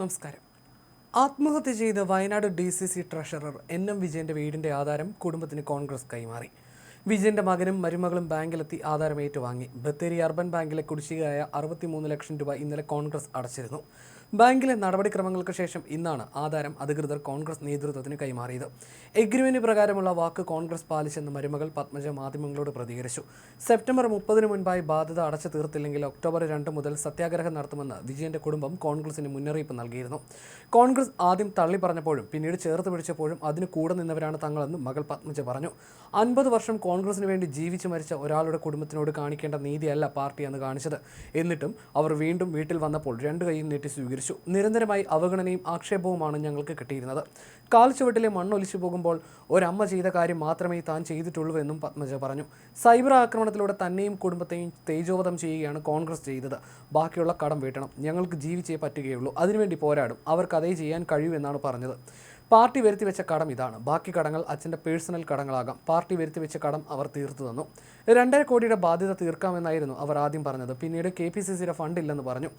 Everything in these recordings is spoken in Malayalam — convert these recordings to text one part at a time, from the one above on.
നമസ്കാരം. ആത്മഹത്യ ചെയ്ത Wayanad D C C treasurer N M വിജയന്റെ വീടിന്റെ ആധാരം കുടുംബത്തിന് കോൺഗ്രസ് കൈമാറി. വിജയന്റെ മകനും മരുമകളും ബാങ്കിലെത്തി ആധാരം വാങ്ങി ബത്തേരി അർബൻ ബാങ്കിലെ കുടിശ്ശികയായ അറുപത്തിമൂന്ന് ലക്ഷം രൂപ ഇന്നലെ കോൺഗ്രസ് അടച്ചിരുന്നു. ബാങ്കിലെ നടപടിക്രമങ്ങൾക്ക് ശേഷം ഇന്നാണ് ആധാരം അധികൃതർ കോൺഗ്രസ് നേതൃത്വത്തിന് കൈമാറിയത്. എഗ്രിമെന്റ് പ്രകാരമുള്ള വാക്ക് കോൺഗ്രസ് പാലിച്ചെന്ന് മരുമകൾ പത്മജ മാധ്യമങ്ങളോട് പ്രതികരിച്ചു. സെപ്റ്റംബർ മുപ്പതിന് മുൻപായി ബാധ്യത അടച്ചു തീർത്തില്ലെങ്കിൽ ഒക്ടോബർ രണ്ട് മുതൽ സത്യാഗ്രഹം നടത്തുമെന്ന് വിജയന്റെ കുടുംബം കോൺഗ്രസിന് മുന്നറിയിപ്പ് നൽകിയിരുന്നു. കോൺഗ്രസ് ആദ്യം തള്ളി പറഞ്ഞപ്പോഴും പിന്നീട് ചേർത്ത് പിടിച്ചപ്പോഴും അതിന് കൂടെ നിന്നവരാണ് തങ്ങളെന്നും മകൾ പത്മജ പറഞ്ഞു. അൻപത് വർഷം കോൺഗ്രസിന് വേണ്ടി ജീവിച്ചു മരിച്ച ഒരാളുടെ കുടുംബത്തിനോട് കാണിക്കേണ്ട നീതിയല്ല പാർട്ടി എന്ന് കാണിച്ചത്. എന്നിട്ടും അവർ വീണ്ടും വീട്ടിൽ വന്നപ്പോൾ രണ്ട് കൈയും നീട്ടി സ്വീകരിച്ചു. നിരന്തരമായി അവഗണനയും ആക്ഷേപവുമാണ് ഞങ്ങൾക്ക് കിട്ടിയിരുന്നത്. കാൽച്ചുവട്ടിലെ മണ്ണൊലിച്ചു പോകുമ്പോൾ ഒരമ്മ ചെയ്ത കാര്യം മാത്രമേ താൻ ചെയ്തിട്ടുള്ളൂ എന്നും പത്മജ പറഞ്ഞു. സൈബർ ആക്രമണത്തിലൂടെ തന്നെയും കുടുംബത്തെയും തേജോവധം ചെയ്യുകയാണ് കോൺഗ്രസ് ചെയ്തത്. ബാക്കിയുള്ള കടം വീട്ടണം. ഞങ്ങൾക്ക് ജീവിച്ചേ പറ്റുകയുള്ളൂ. അതിനുവേണ്ടി പോരാടും. അവർക്ക് അതേ ചെയ്യാൻ കഴിയുമെന്നാണ് പറഞ്ഞത്. പാർട്ടി വരുത്തി വെച്ച കടം ഇതാണ്. ബാക്കി കടങ്ങൾ അച്ഛന്റെ പേഴ്സണൽ കടങ്ങളാകാം. പാർട്ടി വരുത്തി വെച്ച കടം അവർ തീർത്തു തന്നു. രണ്ടര കോടിയുടെ ബാധ്യത തീർക്കാമെന്നായിരുന്നു അവർ ആദ്യം പറഞ്ഞത്. പിന്നീട് കെ പി സി സിയുടെ ഫണ്ടില്ലെന്ന് പറഞ്ഞു.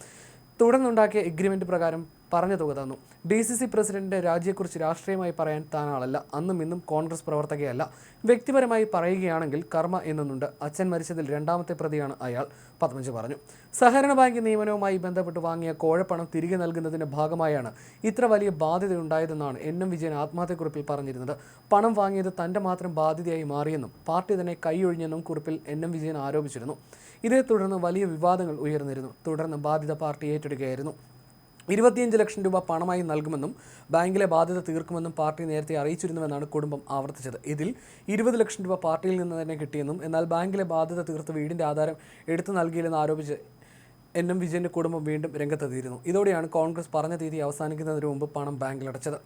തുടർന്നുണ്ടാക്കിയ എഗ്രിമെന്റ് പ്രകാരം പറഞ്ഞ തുക തന്നു. ഡി സി സി പ്രസിഡന്റിന്റെ രാജിയെക്കുറിച്ച് രാഷ്ട്രീയമായി പറയാൻ താൻ ആളല്ല. അന്നും ഇന്നും കോൺഗ്രസ് പ്രവർത്തകയല്ല. വ്യക്തിപരമായി പറയുകയാണെങ്കിൽ കർമ്മ എന്നൊന്നുണ്ട് അച്ഛൻ മരിച്ചതിൽ രണ്ടാമത്തെ പ്രതിയാണ് അയാൾ പത്മജ് പറഞ്ഞു. സഹകരണ ബാങ്ക് നിയമനവുമായി ബന്ധപ്പെട്ട് വാങ്ങിയ കോഴപ്പണം തിരികെ നൽകുന്നതിന്റെ ഭാഗമായാണ് ഇത്ര വലിയ ബാധ്യത ഉണ്ടായതെന്നാണ് എൻ എം വിജയൻ ആത്മഹത്യക്കുറിപ്പിൽ പറഞ്ഞിരുന്നത്. പണം വാങ്ങിയത് തന്റെ മാത്രം ബാധ്യതയായി മാറിയെന്നും പാർട്ടി തന്നെ കൈയൊഴിഞ്ഞെന്നും കുറിപ്പിൽ എൻ എം വിജയൻ ആരോപിച്ചിരുന്നു. ഇതേ തുടർന്ന് വലിയ വിവാദങ്ങൾ ഉയർന്നിരുന്നു. തുടർന്ന് ബാധ്യത പാർട്ടി ഏറ്റെടുക്കുകയായിരുന്നു ഇരുപത്തിയഞ്ച് ലക്ഷം രൂപ പണമായി നൽകുമെന്നും ബാങ്കിലെ ബാധ്യത തീർക്കുമെന്നും പാർട്ടി നേരത്തെ അറിയിച്ചിരുന്നുവെന്നാണ് കുടുംബം ആവർത്തിച്ചത്. ഇതിൽ ഇരുപത് ലക്ഷം രൂപ പാർട്ടിയിൽ നിന്ന് തന്നെ കിട്ടിയെന്നും എന്നാൽ ബാങ്കിലെ ബാധ്യത തീർത്ത് വീടിന്റെ ആധാരം എടുത്തു നൽകിയില്ലെന്ന് ആരോപിച്ച് എൻ. എം. വിജയന്റെ കുടുംബം വീണ്ടും രംഗത്തെത്തിയിരുന്നു. ഇതോടെയാണ് കോൺഗ്രസ് പറഞ്ഞ തീയതി അവസാനിക്കുന്നതിന് മുമ്പ് പണം ബാങ്കിൽ അടച്ചത്.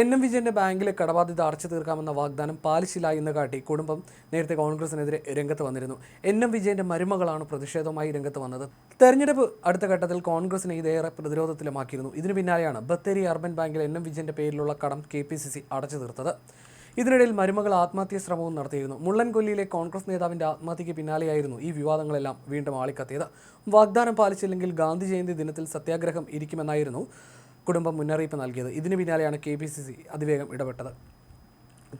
എൻ എം വിജയന്റെ ബാങ്കിലെ കടബാധ്യത അടച്ചു തീർക്കാമെന്ന വാഗ്ദാനം പാലിച്ചില്ല എന്ന് കാട്ടി കുടുംബം നേരത്തെ കോൺഗ്രസിനെതിരെ രംഗത്ത് വന്നിരുന്നു. എൻ എം വിജയന്റെ മരുമകളാണ് പ്രതിഷേധവുമായി രംഗത്ത് വന്നത്. തെരഞ്ഞെടുപ്പ് അടുത്ത ഘട്ടത്തിൽ കോൺഗ്രസിനെ ഇതേറെ പ്രതിരോധത്തിലുമാക്കിയിരുന്നു. ഇതിനു പിന്നാലെയാണ് ബത്തേരി അർബൻ ബാങ്കിൽ എൻ എം വിജയന്റെ പേരിലുള്ള കടം കെ പി സി സി അടച്ചു തീർത്തത്. ഇതിനിടയിൽ മരുമകൾ ആത്മഹത്യ ശ്രമവും നടത്തിയിരുന്നു. മുള്ളൻകൊല്ലിയിലെ കോൺഗ്രസ് നേതാവിന്റെ ആത്മഹത്യക്ക് പിന്നാലെയായിരുന്നു ഈ വിവാദങ്ങളെല്ലാം വീണ്ടും ആളിക്കത്തിയത്. വാഗ്ദാനം പാലിച്ചില്ലെങ്കിൽ ഗാന്ധി ജയന്തി ദിനത്തിൽ സത്യാഗ്രഹം ഇരിക്കുമെന്നായിരുന്നു കുടുംബം മുന്നറിയിപ്പ് നൽകിയത്. ഇതിന് പിന്നാലെയാണ് കെ പി സി സി അതിവേഗം ഇടപെട്ടത്.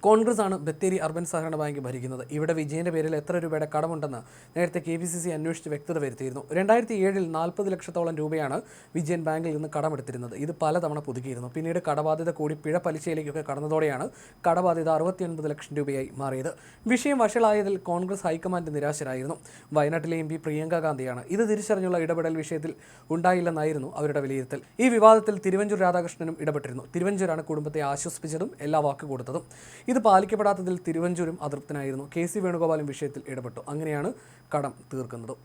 കോൺഗ്രസ് ആണ് ബത്തേരി അർബൻ സഹകരണ ബാങ്ക് ഭരിക്കുന്നത്. ഇവിടെ വിജയന്റെ പേരിൽ എത്ര രൂപയുടെ കടമുണ്ടെന്ന് നേരത്തെ കെ പി സി സി അന്വേഷിച്ച് വ്യക്തത വരുത്തിയിരുന്നു. രണ്ടായിരത്തി ഏഴിൽ നാൽപ്പത് ലക്ഷത്തോളം രൂപയാണ് വിജയൻ ബാങ്കിൽ നിന്ന് കടമെടുത്തിരുന്നത്. ഇത് പലതവണ പുതുക്കിയിരുന്നു. പിന്നീട് കടബാധ്യത കൂടി പിഴ പലിശയിലേക്കൊക്കെ കടന്നതോടെയാണ് കടബാധ്യത അറുപത്തിയൊൻപത് ലക്ഷം രൂപയായി മാറിയത്. വിഷയം വഷളായതിൽ കോൺഗ്രസ് ഹൈക്കമാൻഡ് നിരാശരായിരുന്നു. വയനാട്ടിലെ എം പി പ്രിയങ്ക ഗാന്ധിയാണ്. ഇത് തിരിച്ചറിഞ്ഞുള്ള ഇടപെടൽ വിഷയത്തിൽ ഉണ്ടായില്ലെന്നായിരുന്നു അവരുടെ വിലയിരുത്തൽ. ഈ വിവാദത്തിൽ തിരുവഞ്ചൂർ രാധാകൃഷ്ണനും ഇടപെട്ടിരുന്നു. തിരുവഞ്ചൂരാണ് കുടുംബത്തെ ആശ്വസിപ്പിച്ചതും എല്ലാ വാക്ക് കൊടുത്തതും. ഇത് പാലിക്കപ്പെടാത്തതിൽ തിരുവഞ്ചൂരും അതൃപ്തനായിരുന്നു. കെ സി വേണുഗോപാലും വിഷയത്തിൽ ഇടപെട്ടു. അങ്ങനെയാണ് കടം തീർക്കുന്നത്.